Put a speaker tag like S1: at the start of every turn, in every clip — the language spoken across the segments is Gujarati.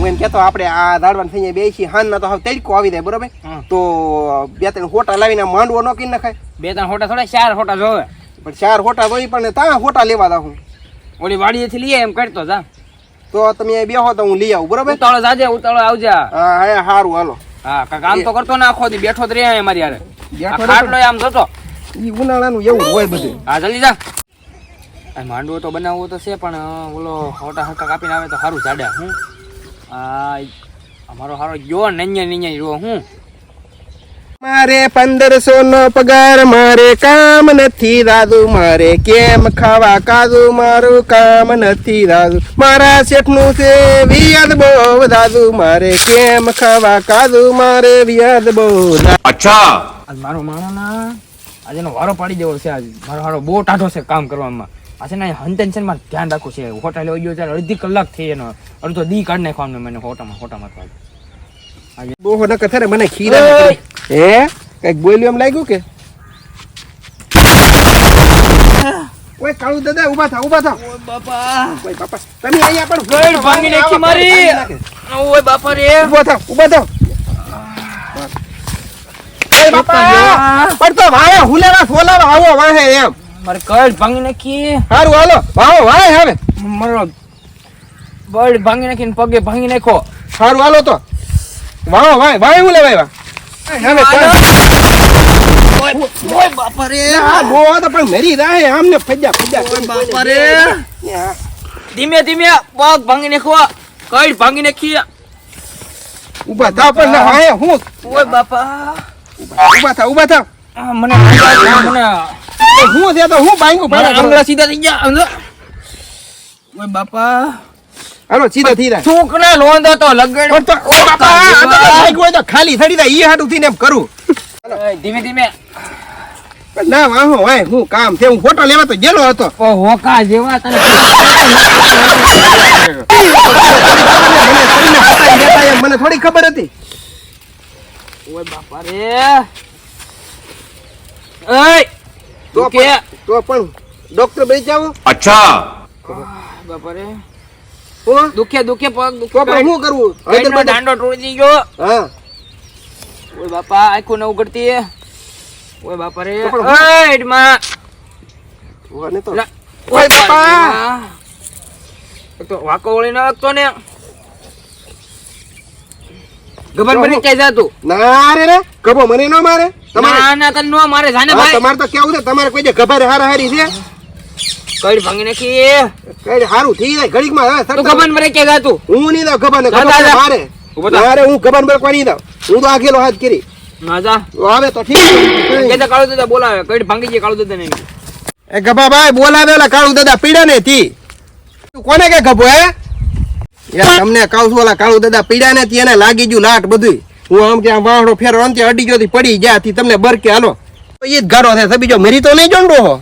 S1: હું એમ કહેતો આપણે આ દાડવાન થઈ જાય બેસી હાન ના તો હવે તડકો આવી જાય બરોબર? તો બે ત્રણ હોટા લાવીને માંડવો ન કરી નખાય.
S2: બે ત્રણ હોટા થોડા ચાર હોટા જોવે.
S1: પણ ચાર હોટા જોઈ પણ ત્યાં હોટા લેવા દા હું.
S2: ઓલી વાડીએથી લઈએ એમ કરતો જા.
S1: તો તમે અહીં બેહો તો હું લઈ આવું બરોબર?
S2: ઉતાળો જાજે ઉતાળો આવજા.
S1: હા હા સારું હાલો.
S2: હા કામ તો કરતો ના આખો દી બેઠો જ રહ્યા મારી યારે ખાટલો આમ જતો.
S1: ઈ ઉનાળાનું એવું હોય બધું.
S2: હા જલ્દી જા. માંડવો તો બનાવવો તો છે પણ ઓલો હોટા હરકા કાપીને આવે તો સારું જાડ્યા હું? આ અમારો હારો જો નૈયા નૈયા રહ્યો હું?
S1: મારે પંદરસો નો પગાર મારે કામ નથી દાદુ મારે કેમ ખાવા કાદુ મારું કામ નથી દાદુ. મારા શેઠનું છે વ્યાજ બહુ દાદુ મારે કેમ ખાવા કાદુ મારે વ્યાજ બહુ
S2: અચ્છા. મારો માણો ના આજે વારો પાડી દેવો છે આજે. મારો હારો બહુ ટાઢો છે કામ કરવામાં. આ ના ને હંતેનમાં ધ્યાન રાખવું છે. હોટા લેવા ગયો ત્યારે અડધી કલાક થઈ એનો. અડધો દી કાઢ નાખવાનો મને હોટામાં તો. આજે.
S1: બહુ ન કથે મને ખીરા હે? કંઈક બોલ્યું એમ લાગ્યું કે? ઓય કાળુ દાદા ઊભા થા ઊભા થા. ઓય બાપા. તમે અહીંયા પણ
S2: ગળ ભાંગી નાખી મારી. ઓય બાપા રે.
S1: ઊભો થા ઊભા થા. ઓય બાપા પડતો તો વાહે હુલેવા ફોલાવા આવો વાહે એમ.
S2: મારે કળ ભાંગી નાખી.
S1: સારું હાલો. ભાવો વાહે હવે.
S2: મારો બળ ભાંગી નાખીને પગે ભાંગી નાખો.
S1: સારું હાલો તો. વાહો વાય. વાય હું લેવાય
S2: ધીમે ધીમે પગ ભાંગી નાખો. કળ ભાંગી નાખી.
S1: ઊભા થા પણ ના હું?
S2: ઓય બાપા.
S1: થા થા.
S2: મને
S1: હું છે તો હું બાંગ્યું
S2: મારા આંગળા સીધા થઈ ગયા? ઓય બાપા.
S1: હાલો સીધા થઈ રહ્યા
S2: છોકરા લોંદો તો લગડ
S1: પણ તો ઓ બાપા બાઈક હોય તો ખાલી થડી જાય ઈ હાટું થઈને એમ કરું.
S2: ધીમે ધીમે.
S1: ના વાહો વાય હું કામ છે હું ફોટો લેવા તો ગેલો હતો.
S2: હોકા જેવા તને
S1: મને થોડી ખબર હતી.
S2: ઓય બાપા રે. ઓય
S1: તો
S2: કે
S1: તો પણ ડોક્ટર બની જાવ
S2: અચ્છા. બાપરે.
S1: ઓ
S2: દુખે દુખે પગ
S1: તો પણ શું કરવું?
S2: અંદરમાં તોડી ગયો
S1: હા.
S2: ઓય બાપા આખો ન ઉગડતી ઓય બાપા રે ઓય એડમાં
S1: ઓને તો ઓય બાપા!
S2: તો વાકો વળી નાખતો ને. ગબર
S1: મને
S2: કઈ જાતું?
S1: ના રે રે. કબો મને ન મારે. તમારે
S2: ના ના નો મારે જાને ભાઈ.
S1: તમારે તો કેવું છે? તમારે કોઈ જે ખબર હારા હારી છે?
S2: કઈ ભાંગી નાખી.
S1: કઈ હારું થઈ જાય ઘડીકમાં હવે
S2: તું મરે ક્યાં જાતું
S1: હું નહીં દઉં ખબર ને
S2: જા,
S1: ખબર
S2: જા, જા.
S1: મારે. મારે હું ખબર પર કોઈ નહીં દઉં. હું તો આખેલો હાથ કરી.
S2: નાજા આવે
S1: તો ઠીક.
S2: કે કાળુ દાદા બોલાવે કઈ ભાંગી જાય કાળુ દાદા ને
S1: એ ગભાભાઈ બોલાવેલા કાળુ દાદા પીડા ને થી તું કોને કે ગભો હે? યાર તમને કહું છું ઓલા કાળુ દાદા પીડા ને એને લાગી ગયું લાટ બધું હું આમ કે આમ વાહડો ફેરો અંતે અડી ગયો થી પડી ગયા થી તમને બરકે હાલો. એ જ ગારો થાય બીજો મરી તો નહીં જોંડો હો.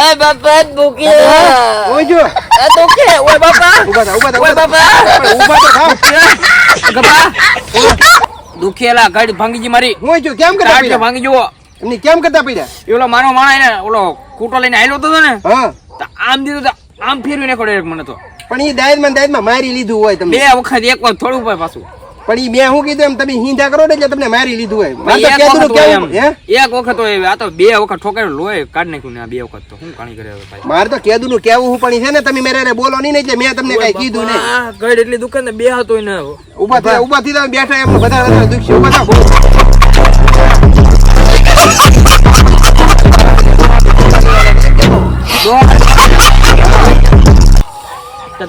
S2: એ બાપા દુખે
S1: ઓય જો.
S2: એ દુખે ઓય બાપા.
S1: ઊભા થા ઊભા થા
S2: ઓય બાપા.
S1: ઊભા તો થાવ
S2: ગભા. દુખેલા ગાડી ભાંગી જી મારી.
S1: હું જો કેમ કરતા પીડા?
S2: ભાંગી જુઓ
S1: એમની કેમ કરતા પીડા?
S2: ઓલો મારો માણા એને ઓલો કૂટો લઈને આયલો તો ને.
S1: હા.
S2: આમ દીધું આમ ફેરવી નાખો direct મને તો.
S1: પણ એ દાયદમાં દાયદમાં મારી લીધું હોય
S2: બે વખત એક વાર થોડું પાય પાછું.
S1: પણ એ મેં શું કીધું એમ તમે હિંદા કરો ને એટલે તમને મારી લીધું હોય. મારે
S2: એક
S1: તો
S2: વખત હોય
S1: કેવું
S2: એક વખત હોય આ તો બે વખત ઠોકાયું લોહી કાઢ નાખ્યું ને આ બે વખત તો. શું કાણી કરે હવે ભાઈ?
S1: મારે તો કેદું નું કેવું હું પણ છે ને તમે મેરે બોલો નહીં ને એટલે મેં તમને કઈ કીધું
S2: ને ગળ એટલી દુકાન ને બે હતો ને
S1: ઊભા. થયા ઊભા થી તમે બેઠા એમ બધા બધા દુખશે ઊભા થા.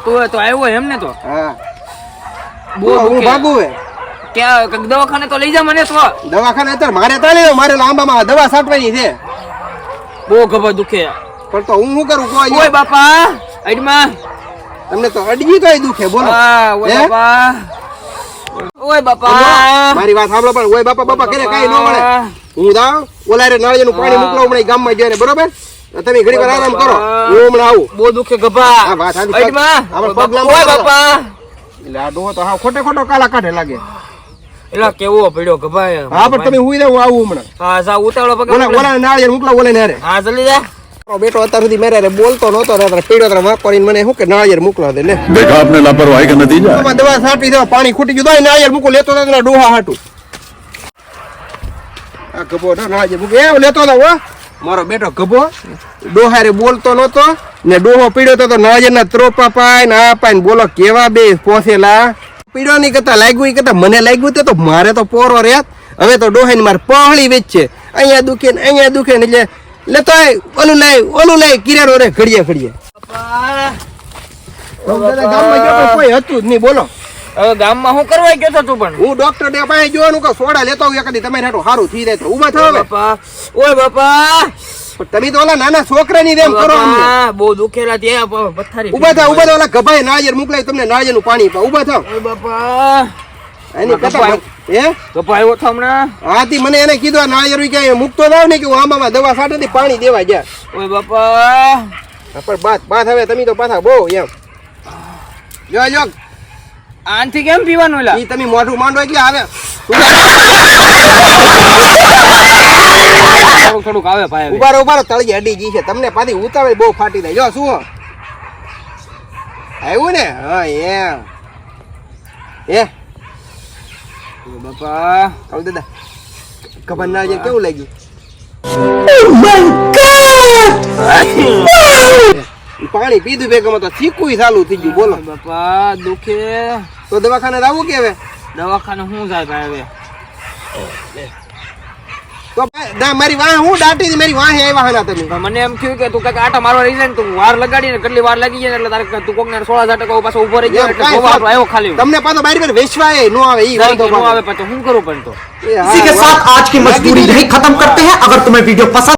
S2: તો તું તો આવ્યો એમ ને તો.
S1: હા.
S2: બહુ
S1: હું ભાગું હે?
S2: ક્યાં દવાખાને તો લઈ જા મને તો.
S1: દવાખાને અત્યારે મારે તાલી મારે લાંબામાં દવા સાટવાની છે.
S2: બહુ ખબર દુખે.
S1: પણ તો હું શું કરું? કોઈ
S2: ઓય બાપા અડમાં.
S1: તમને તો અડજી તો દુખે બોલો.
S2: હા ઓય બાપા. ઓય બાપા.
S1: મારી વાત સાંભળો પણ ઓય બાપા બાપા કરે કઈ ન મળે. હું જાઉં ઓલારે રે નાળિયેરનું પાણી મોકલો હમણાં ગામમાં જઈને બરોબર? તમે ઘડી વાર આરામ કરો. હું હમણાં આવું.
S2: બહુ દુખે ગભા.
S1: આ
S2: બાપા.
S1: લાડો તો હા ખોટે ખોટો કાલા કાઢે લાગે.
S2: એલા કેવો પડ્યો ગભા
S1: હા પણ તમે હુઈ આવું હમણાં.
S2: હા સા ઉતાવળો પગ
S1: ઓલા ઓલા નાળિયેર મુકલા ઓલે ને
S2: હા જલ્દી જા.
S1: બેટો બોલતો નતો ને પીડો તને વાપ મને શું કે નાળિયેર મુકલો દે દવા છાંટી દો પાણી ખૂટી ગયું તો નાળિયેર મુકો તો ડોહા હાટું. આ ગભો નાળિયેર મુકો. લેતો તો મારો બેટો ગભો. ડોહારે બોલતો નહોતો ને ડોહો પીડ્યો તો તો નાળિયેરના ત્રોપા પાય ને આ પાય ને બોલો કેવા બે પોસેલા પીડ્યો નહીં કરતા લાગ્યું એ કરતા મને લાગ્યું તે તો મારે તો પોરો રેત હવે તો ડોહાની મારે પહોળી વેચ છે અહીંયા દુખે ને અહીંયા દુખે ને એટલે લેતો આય, ઓલું લાય ઓલું લાય કિરારો રે ઘડીએ ઘડીએ. ગામમાં ગયો કોઈ હતું જ નહીં બોલો.
S2: હવે ગામમાં હું કરવા ગયો તો તું પણ?
S1: હું ડોક્ટર ને પાસે જોવાનું કે સોડા લેતો આવું એકાદી તમારે હાટું સારું થઈ જાય તો ઊભા થાવ
S2: બાપા ઓય બાપા.
S1: તમે તો ઓલા નાના છોકરાની જેમ કરો અમને
S2: બહુ દુખેલા છે પથારી
S1: ઊભા થાવ ઊભા થાવ ઓલા ગભાઈ નાળિયેર મોકલાય તમને નાળિયેરનું પાણી પા ઊભા થાવ
S2: ઓય બાપા.
S1: એની કથા હે?
S2: આવ્યો તો હમણાં?
S1: હાથી મને એને કીધું આ નાળિયેર ક્યાંય મૂકતો થાવ ને કે હું આમાં દવા સાટે પાણી દેવા ગયા.
S2: ઓય બાપા.
S1: પણ બાત બાત હવે તમે તો પાછા બહુ એમ. જો જો.
S2: આનથી કેમ પીવાનું એલા?
S1: ઈ તમે મોઢું માંડો એટલે આવે.
S2: થોડુંક થોડુંક આવે ભાઈ
S1: ઉભારો ઉભારો તળી અડી ગઈ છે. તમને પાછી ઉતાવળ બહુ ફાટી જાય. જો શું? આવ્યું ને? હા એમ. એ.
S2: બાપા.
S1: કહું દાદા ખબર ના છે કેવું લાગ્યું? ઈ પાણી પીધું ભેગમાં તો ચીકુય ચાલુ થઈ ગયું બોલો
S2: ઓય બાપા દુખે
S1: તો દવાખાને આવું કે હવે
S2: દવાખાને શું જાય ભાઈ હવે
S1: તો ભાઈ, ના મારી વાહ હું દાટી હતી મારી વાહે આવ્યા હતા તમે
S2: પણ મને એમ થયું કે તું કઈક આટા મારવા રહી જાય ને તું વાર લગાડી ને કેટલી વાર લાગી જાય ને એટલે તારે તું કોક ને સોળા હજાર ટકા પાછો ઉભો રહી ગયો
S1: એમ
S2: એટલે
S1: કાંઈ
S2: જોવા હાટુ આવ્યો ખાલી
S1: તમને પાછો બારી પર વેચવાય નો આવે ઈ
S2: જાય
S1: વાંધો
S2: કે નો
S1: પાછો.
S2: આવે પછી હું કરું પણ તો
S1: એ હા,
S3: इसी के
S1: વાહ.
S3: साथ आज की मजदूरी यही खत्म करते हैं अगर तुम्हें वीडियो पसंद